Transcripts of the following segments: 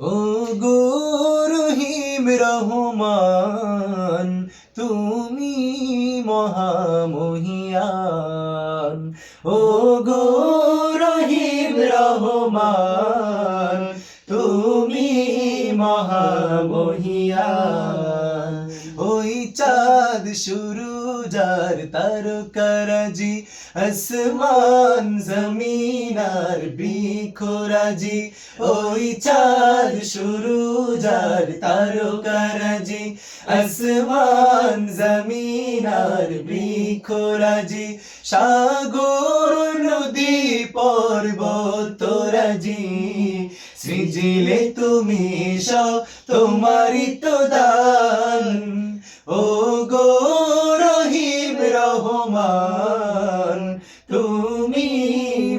ও গো রহিম রহমান, তুমি মহামহিয়ান। ও গো রহিম রহমান, তুমি মহামহিয়ান। ওই চাঁদ শুরু যার তারকারাজি, আসমান জমিনার বৃক্ষরাজি ওই চাঁদ শুরু যার তারকারাজি, আসমান জমিনার বিখোরাজি, সাগর, নদী পর্বতরাজি সৃজিলে তুমি সব তোমারই তো দান। ও গো রহিম রহমান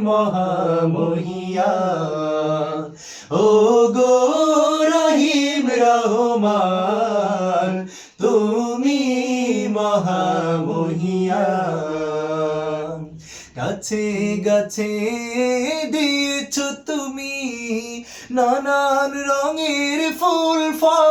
মহামহিয়া। ও গো রহিম রহমান, তুমি মহামহিয়া। গাছে গাছে দিয়েছ তুমি নানান রঙের ফুল, ফল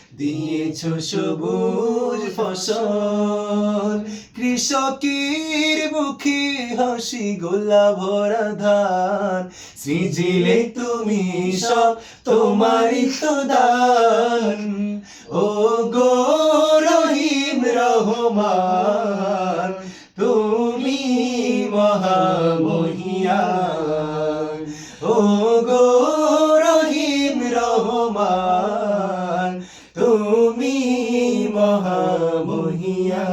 দিয়েছ সবুজ ফসল। কৃষকের মুখে হাসি গোলা ভরা ধান। সৃজিলে তুমি সব তোমারই তো দান ও গো রহিম রহমান, তুমি মহামহিয়ান মহিয়া